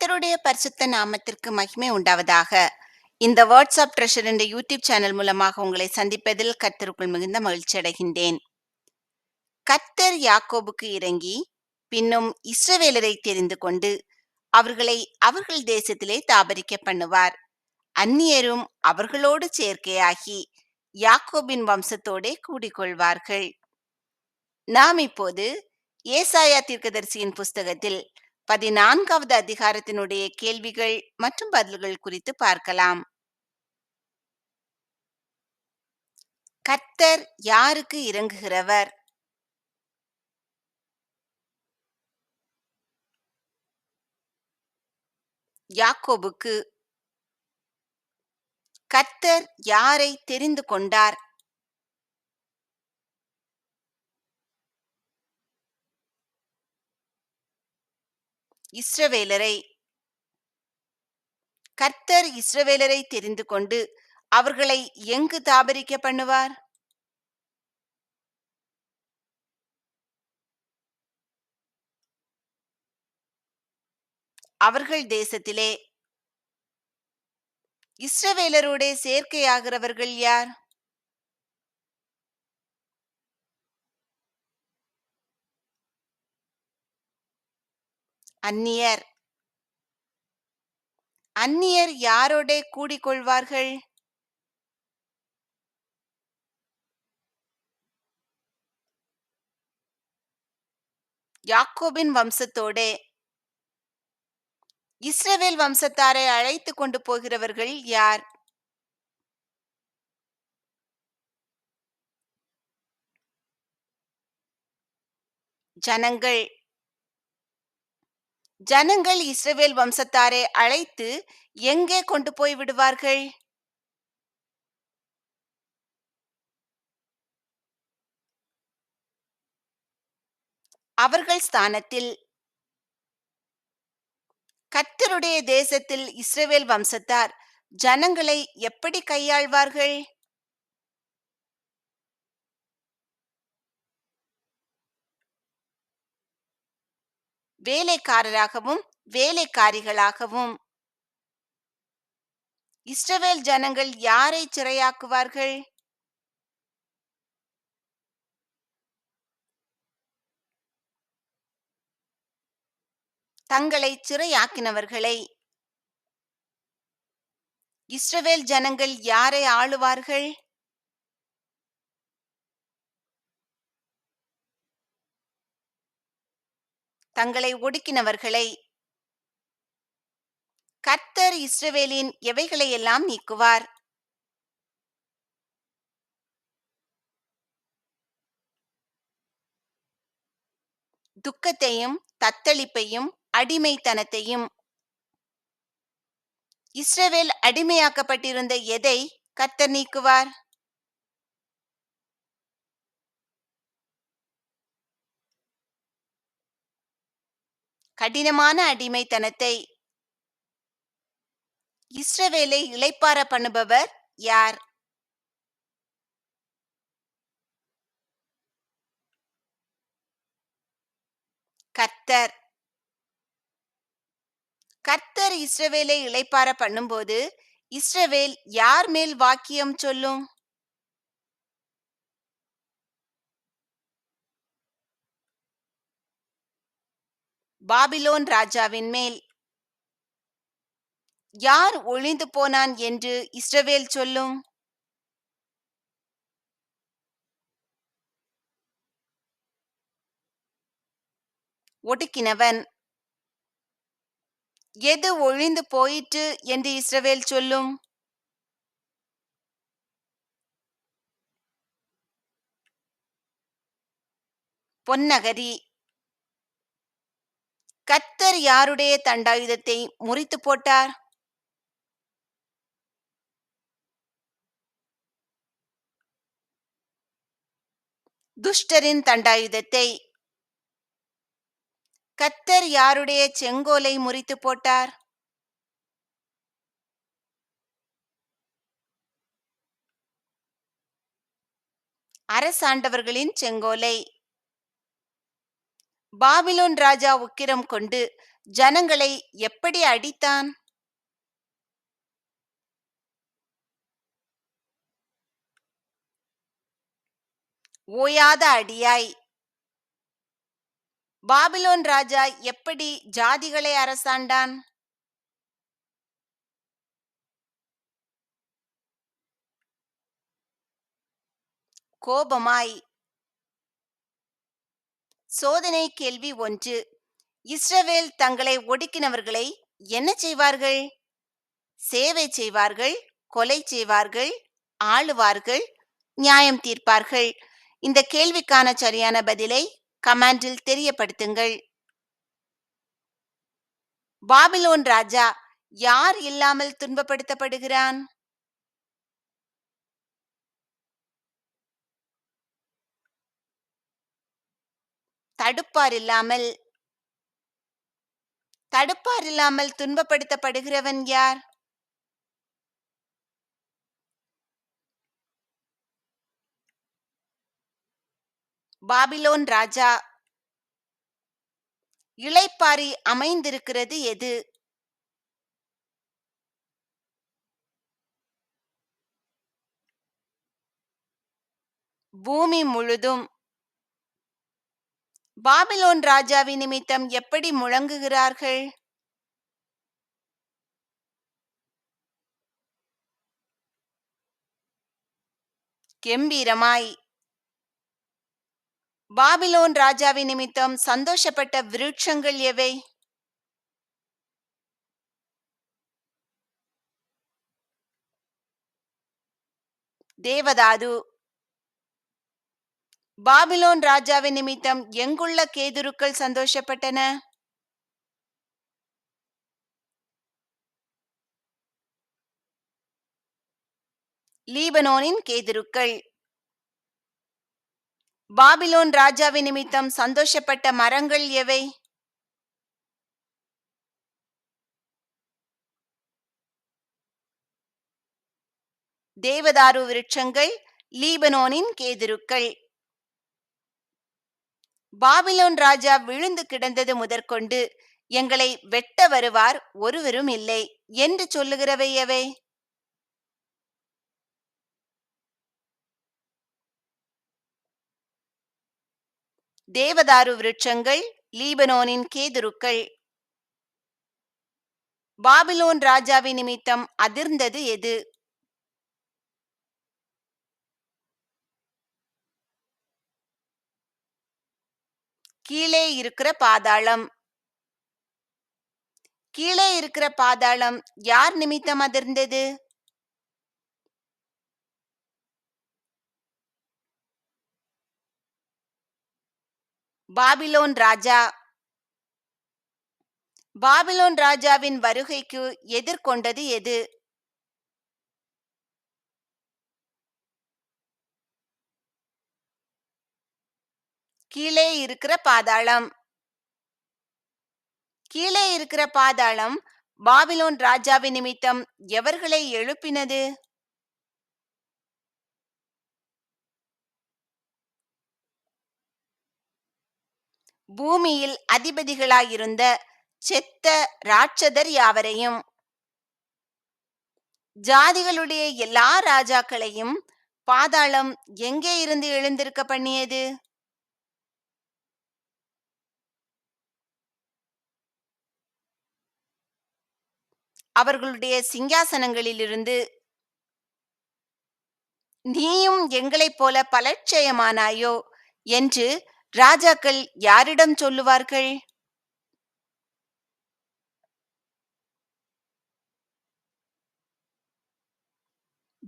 கர்த்தருடைய பரிசுத்த நாமத்திற்கு மகிமை உண்டாவதாக. இந்த வாட்ஸ்அப் ட்ரெஷர் என்ற யூடியூப் சேனல் மூலமாக உங்களை சந்திப்பதில் கர்த்தருக்குள் மிகுந்த மகிழ்ச்சி அடைகின்றேன். கர்த்தர் யாக்கோபுக்கு இறங்கி பின்னும் இஸ்ரவேலரை தெரிந்து கொண்டு அவர்களை அவர்கள் தேசத்திலே தாபரிக்க பண்ணுவார். அந்நியரும் அவர்களோடு சேர்க்கையாகி யாக்கோபின் வம்சத்தோடே கூடிக்கொள்வார்கள். நாம் இப்போது ஏசாயா தீர்க்கதரிசியின் புஸ்தகத்தில் பதினான்காவது அதிகாரத்தினுடைய கேள்விகள் மற்றும் பதில்கள் குறித்து பார்க்கலாம். கர்த்தர் யாருக்கு இறங்குகிறவர் யாக்கோபுக்கு. கர்த்தர் யாரை தெரிந்து கொண்டார்? இஸ்ரவேலரை கர்த்தர் இஸ்ரவேலரை தெரிந்து கொண்டு அவர்களை எங்கு தாபரிக்க பண்ணுவார்? அவர்கள் தேசத்திலே இஸ்ரவேலரோட சேர்க்கையாகிறவர்கள் யார்? அந்நியர். அந்நியர் யாரோட கூடிக்கொள்வார்கள்? யாக்கோபின் வம்சத்தோடே. இஸ்ரவேல் வம்சத்தாரை அழைத்து கொண்டு போகிறவர்கள் யார்? ஜனங்கள். ஜனங்கள் இஸ்ரவேல் வம்சத்தாரை அழைத்து எங்கே கொண்டு போய் விடுவார்கள்? அவர்கள் ஸ்தானத்தில் கத்தருடைய தேசத்தில் இஸ்ரவேல் வம்சத்தார் ஜனங்களை எப்படி கையாள்வார்கள்? வேலைக்காரராகவும் வேலைக்காரிகளாகவும். இஸ்ரவேல் ஜனங்கள் யாரை சிறையாக்குவார்கள்? தங்களை சிறையாக்கினவர்களை. இஸ்ரவேல் ஜனங்கள் யாரை ஆளுவார்கள்? தங்களை ஒடுக்கினவர்களை. கர்த்தர் இஸ்ரவேலின் எவைகளையெல்லாம் நீக்குவார்? துக்கத்தையும் தத்தளிப்பையும் அடிமைத்தனத்தையும். இஸ்ரவேல் அடிமையாக்கப்பட்டிருந்த எதை கர்த்தர் நீக்குவார்? கடினமான அடிமைத்தனத்தை. இஸ்ரவேலை இளைப்பார பண்ணுபவர் யார்? கர்த்தர். கர்த்தர் இஸ்ரவேலை இளைப்பார பண்ணும்போது இஸ்ரவேல் யார் மேல் வாக்கியம் சொல்லும்? பாபிலோன் ராஜாவின் மேல். யார் ஒளிந்து போனான் என்று இஸ்ரவேல் சொல்லும்? ஒடுக்கினவன் எது ஒழிந்து போயிற்று என்று இஸ்ரவேல் சொல்லும்? பொன்னகரி கர்த்தர் யாருடைய தண்டாயுதத்தை முறித்து போட்டார்? துஷ்டரின் தண்டாயுதத்தை கத்தர் யாருடைய செங்கோலை முறித்து போட்டார்? அரசாண்டவர்களின் செங்கோலை பாபிலோன் ராஜா உக்கிரம் கொண்டு ஜனங்களை எப்படி அடித்தான்? ஓயாத அடியாய். பாபிலோன் ராஜா எப்படி ஜாதிகளை அரசாண்டான்? கோபமாய் சோதனை கேள்வி ஒன்று. இஸ்ரவேல் தங்களை ஒடுக்கினவர்களை என்ன செய்வார்கள்? சேவை செய்வார்கள் கொலை செய்வார்கள் ஆளுவார்கள் நியாயம் தீர்ப்பார்கள். இந்த கேள்விக்கான சரியான பதிலை கமாண்டில் தெரியப்படுத்துங்கள். பாபிலோன் ராஜா யார் இல்லாமல் துன்பப்படுத்தப்படுகிறான்? தடுப்பார் இல்லாமல் தடுப்பார் இல்லாமல் துன்பப்படுத்தப்படுகிறவன் யார்? பாபிலோன் ராஜா இளைப்பாரி அமைந்திருக்கிறது எது? பூமி முழுதும் பாபிலோன் ராஜாவின் நிமித்தம் எப்படி முழங்குகிறார்கள்? கெம்பீரமாய். பாபிலோன் ராஜாவின் நிமித்தம் சந்தோஷப்பட்ட விருட்சங்கள் எவை? தேவதாது பாபிலோன் ராஜாவின் நிமித்தம் எங்குள்ள கேதுருக்கள் சந்தோஷப்பட்டன? லீபனோனின் கேதுருக்கள். பாபிலோன் ராஜாவின் நிமித்தம் சந்தோஷப்பட்ட மரங்கள் எவை? தேவதாரு விருட்சங்கள் லீபனோனின் கேதுருக்கள். பாபிலோன் ராஜா விழுந்து கிடந்தது முதற்கொண்டு எங்களை வெட்ட வருவார் ஒருவரும் இல்லை என்று சொல்லுகிறவை எவை? தேவதாரு விருட்சங்கள் லீபனோனின் கேதுருக்கள். பாபிலோன் ராஜாவின் நிமித்தம் அதிர்ந்தது எது? கீழே இருக்கிற பாதாளம். கீழே இருக்கிற பாதாளம் யார் நிமித்தம் அதிர்ந்தது? பாபிலோன் ராஜா. பாபிலோன் ராஜாவின் வருகைக்கு எதிர்கொண்டது எது? கீழே இருக்கிற பாதாளம். கீழே இருக்கிற பாதாளம் பாபிலோன் ராஜாவின் நிமித்தம் எவர்களை எழுப்பினது? பூமியில் அதிபதிகளாயிருந்த செத்த ராட்சதர் யாவரையும்? ஜாதிகளுடைய எல்லா ராஜாக்களையும் பாதாளம் எங்கே இருந்து எழுந்திருக்க பண்ணியது? அவர்களுடைய சிங்காசனங்களிலிருந்து நீயும் எங்களைப் போல பலட்சயமானாயோ என்று ராஜாக்கள் யாரிடம் சொல்லுவார்கள்?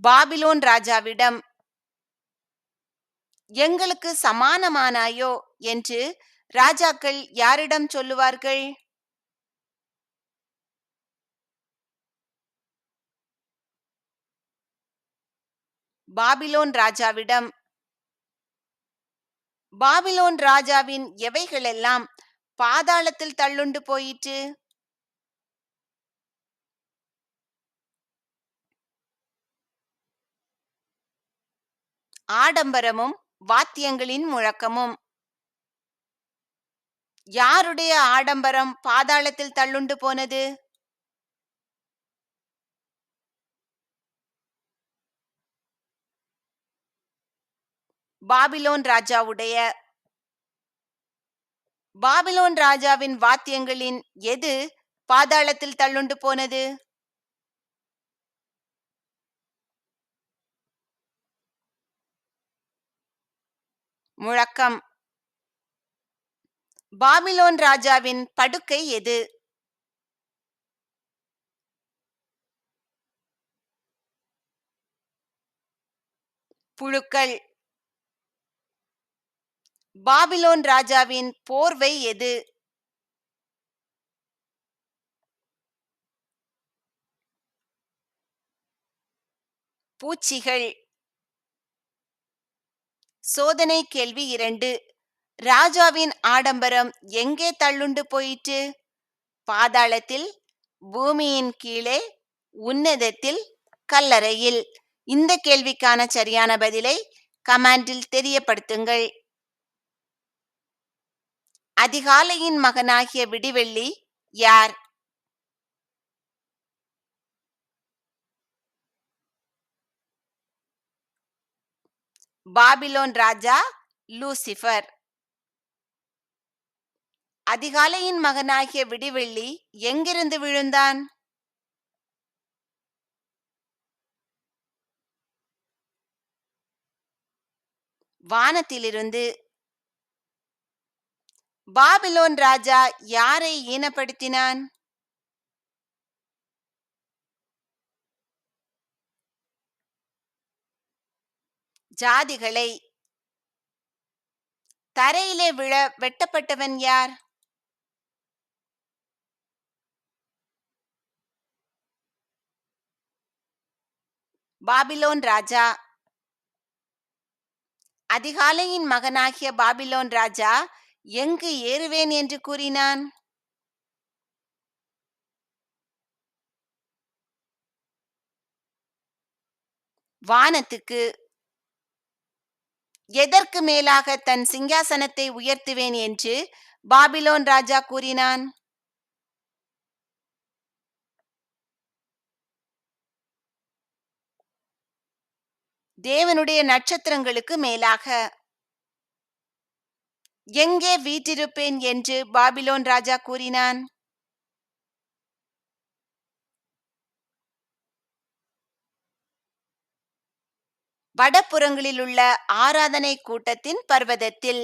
பாபிலோன் ராஜாவிடம் எங்களுக்கு சமானமானாயோ? என்று ராஜாக்கள் யாரிடம் சொல்லுவார்கள்? பாபிலோன் ராஜாவிடம் பாபிலோன் ராஜாவின் எவைகளெல்லாம் பாதாளத்தில் தள்ளுண்டு போயிற்று? ஆடம்பரமும் வாத்தியங்களின் முழக்கமும். யாருடைய ஆடம்பரம் பாதாளத்தில் தள்ளுண்டு போனது? பாபிலோன் ராஜாவுடைய பாபிலோன் ராஜாவின் வாத்தியங்களின் எது பாதாளத்தில் தள்ளுண்டு போனது? முழக்கம். பாபிலோன் ராஜாவின் படுக்கை எது? புழுக்கள். பாபிலோன் ராஜாவின் போர்வை எது? பூச்சிகள். சோதனை கேள்வி இரண்டு. ராஜாவின் ஆடம்பரம் எங்கே தள்ளுண்டு போயிற்று? பாதாளத்தில் பூமியின் கீழே உன்னதத்தில் கல்லறையில். இந்த கேள்விக்கான சரியான பதிலை கமாண்டில் தெரியப்படுத்துங்கள். அதிகாலையின் மகனாகிய விடிவெள்ளி யார்? பாபிலோன் ராஜா லூசிஃபர். அதிகாலையின் மகனாகிய விடிவெள்ளி எங்கிருந்து விழுந்தான்? வானத்திலிருந்து பாபிலோன் ராஜா யாரை ஈனப்படுத்தினான் ஜாதிகளை தரையிலே விழ வெட்டப்பட்டவன் யார்? பாபிலோன் ராஜா. அதிகாலையின் மகனாகிய பாபிலோன் ராஜா எங்கு ஏறுவேன் என்று கூறினான்? வானத்துக்கு. எதற்கு மேலாக தன் சிங்காசனத்தை உயர்த்துவேன் என்று பாபிலோன் ராஜா கூறினான்? தேவனுடைய நட்சத்திரங்களுக்கு மேலாக. எங்கே வீற்றிருப்பேன் என்று பாபிலோன் ராஜா கூறினான். வடபுறங்களில் உள்ள ஆராதனை கூட்டத்தின் பர்வதத்தில்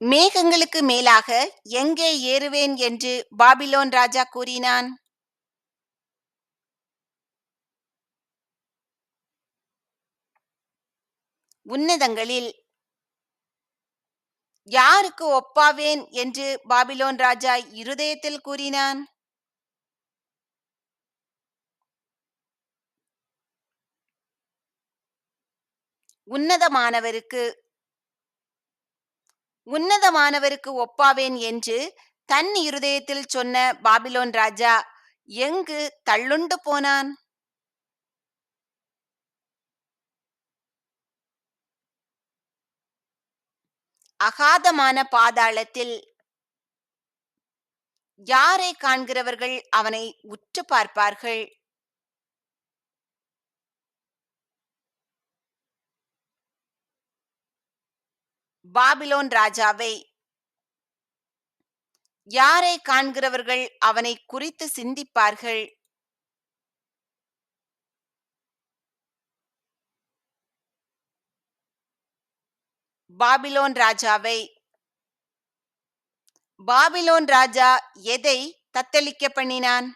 மேகங்களுக்கு மேலாக எங்கே ஏறுவேன் என்று பாபிலோன் ராஜா கூறினான். உன்னதங்களில் யாருக்கு ஒப்பாவேன் என்று பாபிலோன் ராஜா இருதயத்தில் கூறினான். உன்னதமானவருக்கு உன்னதமானவருக்கு ஒப்பாவேன் என்று தன் இருதயத்தில் சொன்ன பாபிலோன் ராஜா எங்கு தள்ளுண்டு போனான்? அகாதமான பாதாளத்தில் யாரை காண்கிறவர்கள் அவனை உற்று பார்ப்பார்கள்? பாபிலோன் ராஜாவை யாரை காண்கிறவர்கள் அவனை குறித்து சிந்திப்பார்கள்? பாபிலோன் ராஜாவை பாபிலோன் ராஜா எதை தத்தளிக்க பண்ணினான்?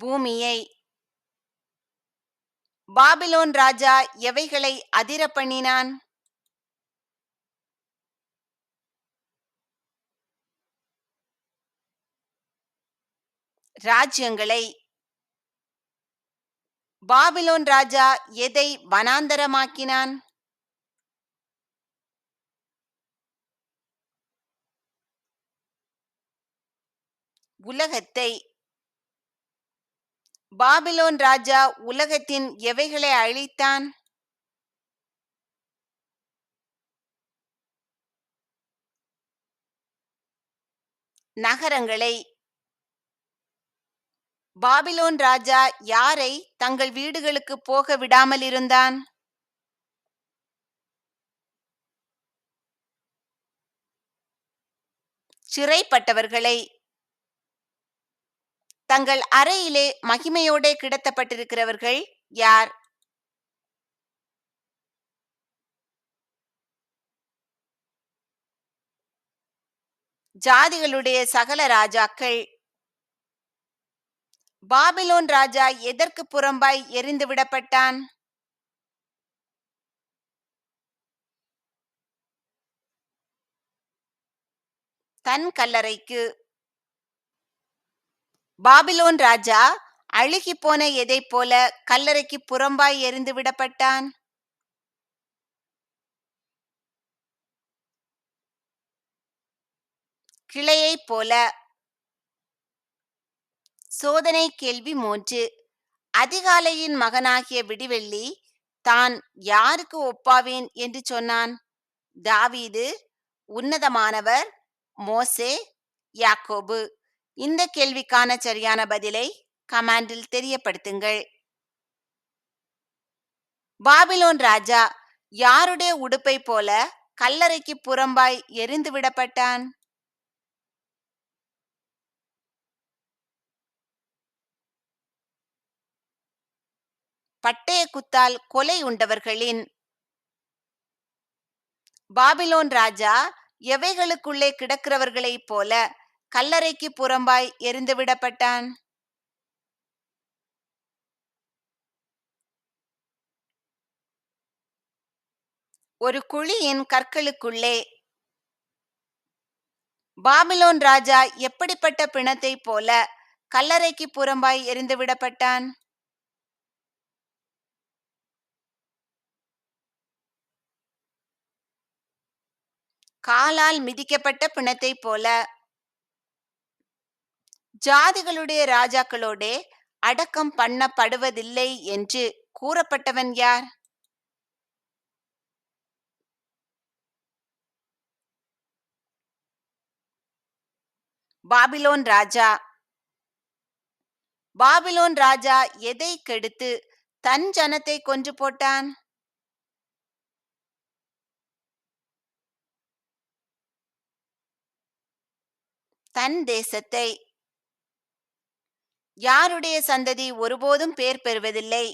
பூமியை. பாபிலோன் ராஜா எவைகளை அதிர பண்ணினான்? ராஜ்யங்களை பாபிலோன் ராஜா எதை வனாந்தரமாக்கினான்? உலகத்தை. பாபிலோன் ராஜா உலகத்தின் எவைகளை அழித்தான்? நகரங்களை பாபிலோன் ராஜா யாரை தங்கள் வீடுகளுக்கு போக விடாமல் இருந்தான்? சிறைப்பட்டவர்களை தங்கள் அறையிலே மகிமையோடே கிடத்தப்பட்டிருக்கிறவர்கள் யார்? ஜாதிகளுடைய சகல ராஜாக்கள் பாபிலோன் ராஜா எதற்கு புறம்பாய் எரிந்து விடப்பட்டான்? தன் கல்லறைக்கு. பாபிலோன் ராஜா அழுகி போன எதை போல கல்லறைக்கு புறம்பாய் எரிந்து விடப்பட்டான்? கிளையைப் போல சோதனை கேள்வி மூன்று. அதிகாலையின் மகனாகிய விடிவெள்ளி தான் யாருக்கு ஒப்பாவேன் என்று சொன்னான். தாவீது உன்னதமானவர் மோசே யாக்கோபு. இந்த கேள்விக்கான சரியான பதிலை கமாண்டில் தெரியப்படுத்துங்கள். பாபிலோன் ராஜா யாருடைய உடுப்பை போல கல்லறைக்கு புறம்பாய் எரிந்து விடப்பட்டான் பட்டய குத்தால் கொலை உண்டவர்களின் பாபிலோன் ராஜா எவைகளுக்குள்ளே கிடக்கிறவர்களைப் போல கல்லறைக்கு புறம்பாய் எரிந்துவிடப்பட்டான் ஒரு குழியின் கற்களுக்குள்ளே பாபிலோன் ராஜா எப்படிப்பட்ட பிணத்தைப் போல கல்லறைக்கு புறம்பாய் எரிந்துவிடப்பட்டான் காலால் மிதிக்கப்பட்ட பிணத்தைப் போல. ஜாதிகளுடைய ராஜாக்களோடே அடக்கம் பண்ணப்படுவதில்லை என்று கூறப்பட்டவன் யார்? பாபிலோன் ராஜா. பாபிலோன் ராஜா எதை கெடுத்து தன் ஜனத்தை கொன்று போட்டான்? தன் தேசத்தை. யாருடைய சந்ததி ஒருபோதும் பேர் பெறுவதில்லை.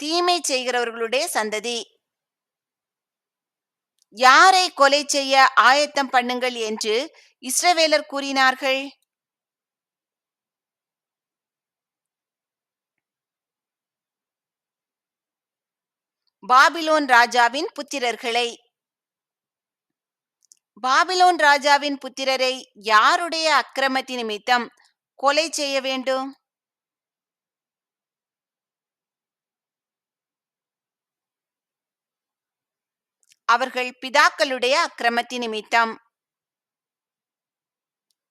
தீமை செய்கிறவர்களுடைய சந்ததி. யாரை கொலை செய்ய ஆயத்தம் பண்ணுங்கள் என்று இஸ்ரவேலர் கூறினார்கள். பாபிலோன் ராஜாவின் புத்திரர்களை. பாபிலோன் ராஜாவின் புத்திரரை யாருடைய அக்கிரமத்தின் நிமித்தம் கொலை செய்ய வேண்டும்? அவர்கள் பிதாக்களுடைய அக்கிரமத்தின் நிமித்தம்.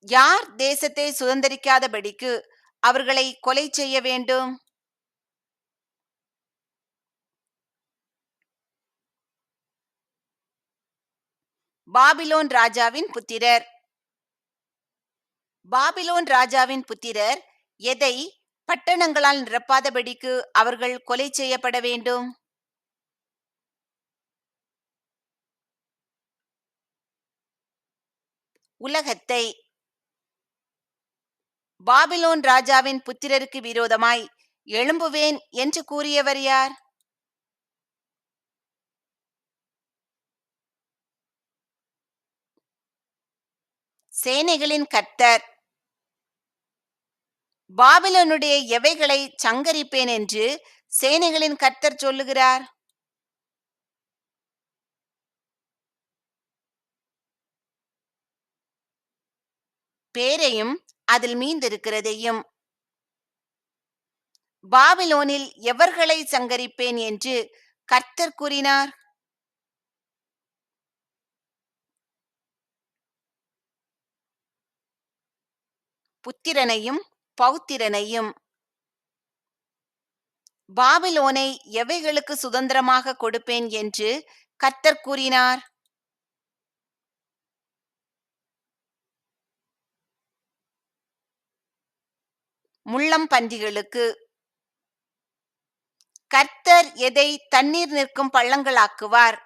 யார் தேசத்தை சுதந்திரிக்காதபடிக்கு அவர்களை கொலை செய்ய வேண்டும்? பாபிலோன் ராஜாவின் புத்திரர். பாபிலோன் ராஜாவின் புத்திரர் எதை பட்டணங்களால் நிரப்பாதபடிக்கு அவர்கள் கொலை செய்யப்பட வேண்டும்? உலகத்தை பாபிலோன் ராஜாவின் புத்திரருக்கு விரோதமாய் எழும்புவேன் என்று கூறியவர் யார்? சேனைகளின் கர்த்தர். பாபிலோனுடைய எவைகளை சங்கரிப்பேன் என்று சேனைகளின் கர்த்தர் சொல்லுகிறார். பேரையும் அதில் மீந்திருக்கிறதையும். பாபிலோனில் எவர்களை சங்கரிப்பேன் என்று கர்த்தர் கூறினார். புத்திரனையும் பௌத்திரனையும். பாபிலோனை எவைகளுக்கு சுதந்திரமாக கொடுப்பேன் என்று கர்த்தர் கூறினார். முள்ளம் பன்றிகளுக்கு. கர்த்தர் எதை தண்ணீர் நிற்கும் பள்ளங்களாக்குவார்.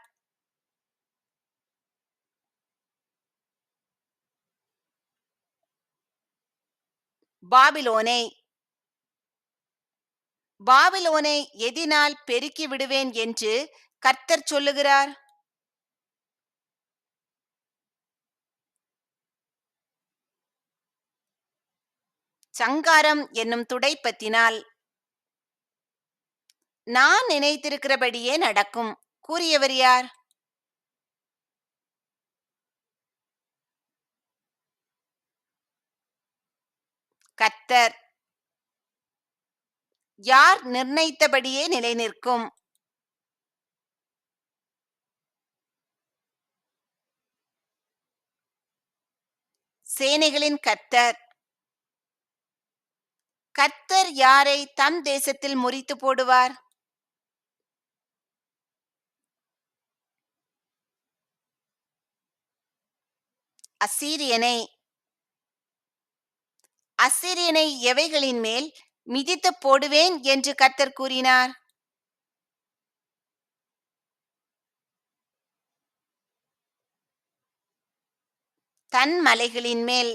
பாபிலோனை பாபிலோனை எதினால் பெருக்கி விடுவேன் என்று கர்த்தர் சொல்லுகிறார். சங்காரம் என்னும் துடைப்பத்தினால் நான் நினைத்திருக்கிறபடியே நடக்கும். கூறியவர் யார்? கர்த்தர் யார் நிர்ணயித்தபடியே நிலைநிற்கும்? சேனைகளின் கர்த்தர் கர்த்தர் யாரை தம் தேசத்தில் முறித்து போடுவார்? அசீரியனை அசிரியனை எவைகளின் மேல் மிதித்து போடுவேன் என்று கர்த்தர் கூறினார்? தன் மலைகளின் மேல்.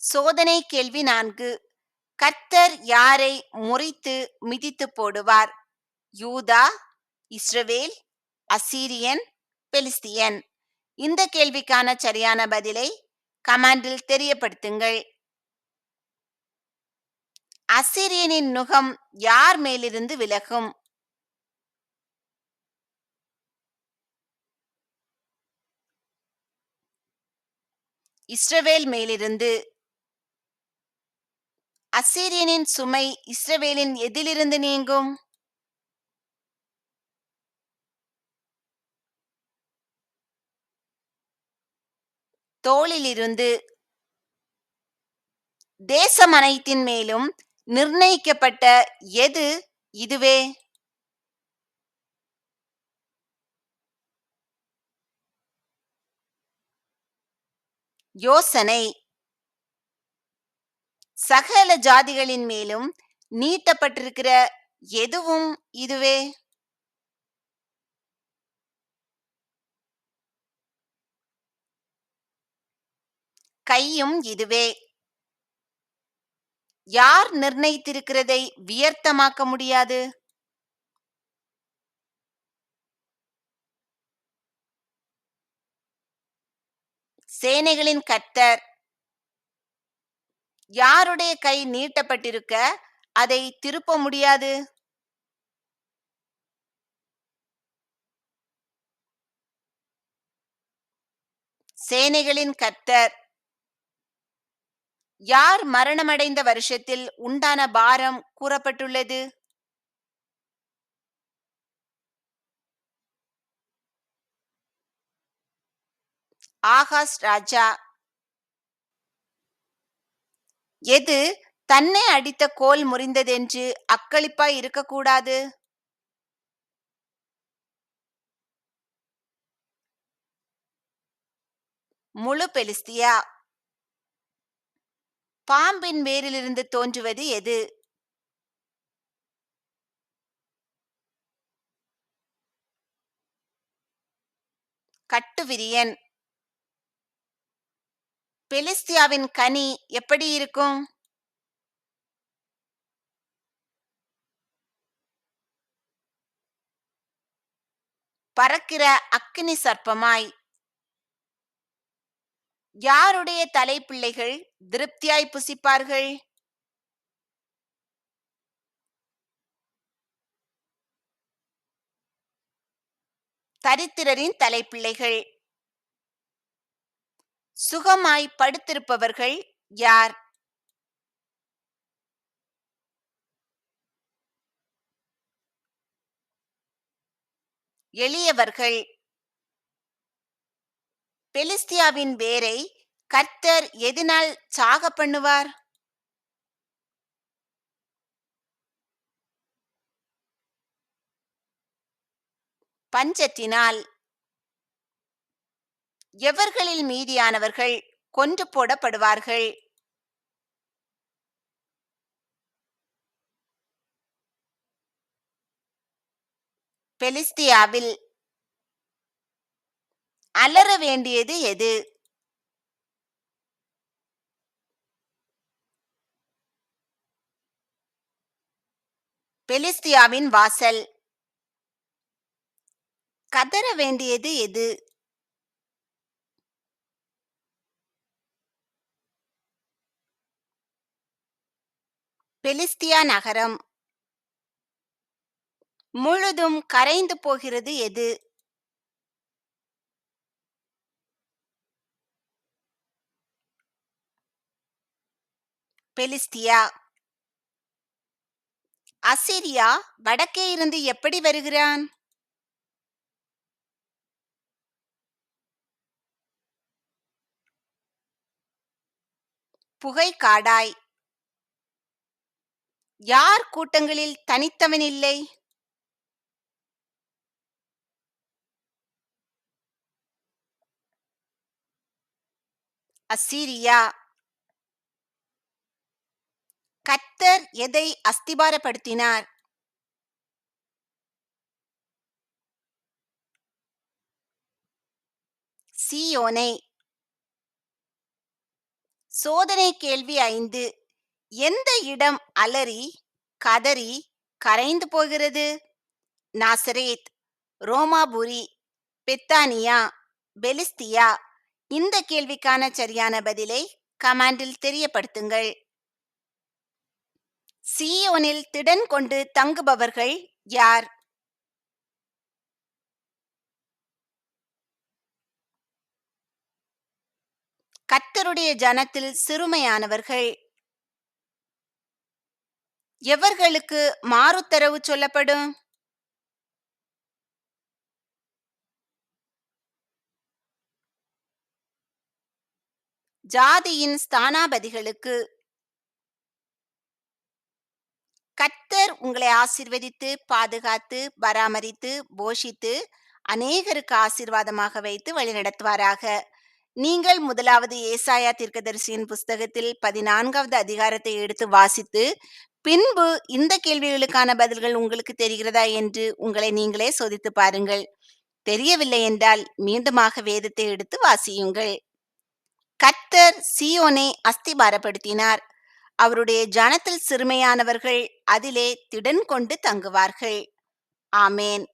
சோதனை கேள்வி நான்கு. கர்த்தர் யாரை முறித்து மிதித்து போடுவார்? யூதா இஸ்ரவேல் அசீரியன் பெலிஸ்தியன். இந்த கேள்விக்கான சரியான பதிலை கமாண்டில் தெரியப்படுத்துங்கள். அசிரியனின் நுகம் யார் மேலிருந்து விலகும்? இஸ்ரவேல் மேலிருந்து. அசீரியனின் சுமை இஸ்ரவேலின் எதிலிருந்து நீங்கும்? தோளிலிருந்து தேசம் அனைத்தின் மேலும் நிர்ணயிக்கப்பட்ட எது இதுவே? யோசனை. சகல ஜாதிகளின் மேலும் நீட்டப்பட்டிருக்கிற எதுவும் இதுவே? கையும் இதுவே. யார் நிர்ணயித்திருக்கிறதை வியர்த்தமாக்க முடியாது? சேனைகளின் கர்த்தர். யாருடைய கை நீட்டப்பட்டிருக்க அதை திருப்ப முடியாது? சேனைகளின் கர்த்தர். யார் மரணமடைந்த வருஷத்தில் உண்டான பாரம் கூறப்பட்டுள்ளது? ஆகாஷ் ராஜா. எது தன்னை அடித்த கோல் முறிந்ததென்று அக்களிப்பாய் இருக்கக்கூடாது? முழு பெலிஸ்தியா பாம்பின் வேரிலிருந்து தோன்றுவது எது? கட்டுவிரியன். பெலிஸ்தியாவின் கனி எப்படி இருக்கும்? பறக்கிற அக்கினி சர்ப்பமாய். யாருடைய தலைப்பிள்ளைகள் திருப்தியாய் புசிப்பார்கள்? தரித்திரரின் தலைப்பிள்ளைகள். சுகமாய் படுத்திருப்பவர்கள் யார்? எளியவர்கள். பெலிஸ்தியாவின் வேரை கர்த்தர் எதினால் சாக பண்ணுவார்? பஞ்சத்தினால் எவர்களில் மீதியானவர்கள் கொன்று போடப்படுவார்கள்? பெலிஸ்தியாவில் அலற வேண்டியது எது? பெலிஸ்தியாவின் வாசல். கதற வேண்டியது எது? பெலிஸ்தியா நகரம். முழுதும் கரைந்து போகிறது எது? பெலிஸ்தியா? அசிரியா வடக்கே இருந்து எப்படி வருகிறான்? புகை காடாய். யார் கூட்டங்களில் தனித்தவன் இல்லை? அசீரியா. கத்தர் எதை அஸ்திபாரப்படுத்தினார்? சீயோனை. சோதனை கேள்வி ஐந்து. எந்த இடம் அலறி கதறி கரைந்து போகிறது? நாசரேத் ரோமாபுரி பெத்தானியா பெலிஸ்தியா? இந்த கேள்விக்கான சரியான பதிலை கமாண்டில் தெரியப்படுத்துங்கள். சீயோனில் திடன் கொண்டு தங்குபவர்கள் யார்? கத்தருடைய ஜனத்தில் சிறுமையானவர்கள். எவர்களுக்கு மாறுத்தரவு சொல்லப்படும்? ஜாதியின் ஸ்தானாபதிகளுக்கு கர்த்தர் உங்களை ஆசிர்வதித்து பாதுகாத்து பராமரித்து போஷித்து அநேகருக்கு ஆசீர்வாதமாக வைத்து வழிநடத்துவாராக. நீங்கள் முதலாவது ஏசாயா தீர்க்கதரிசியின் புஸ்தகத்தில் பதினான்காவது அதிகாரத்தை எடுத்து வாசித்து பின்பு இந்த கேள்விகளுக்கான பதில்கள் உங்களுக்கு தெரிகிறதா என்று உங்களை நீங்களே சோதித்து பாருங்கள். தெரியவில்லை என்றால் மீண்டுமாக வேதத்தை எடுத்து வாசியுங்கள். கர்த்தர் சியோனை அஸ்திபாரப்படுத்தினார். அவருடைய ஜனத்தில் சிறுமையானவர்கள் அதிலே திடன் கொண்டு தங்குவார்கள். ஆமேன்.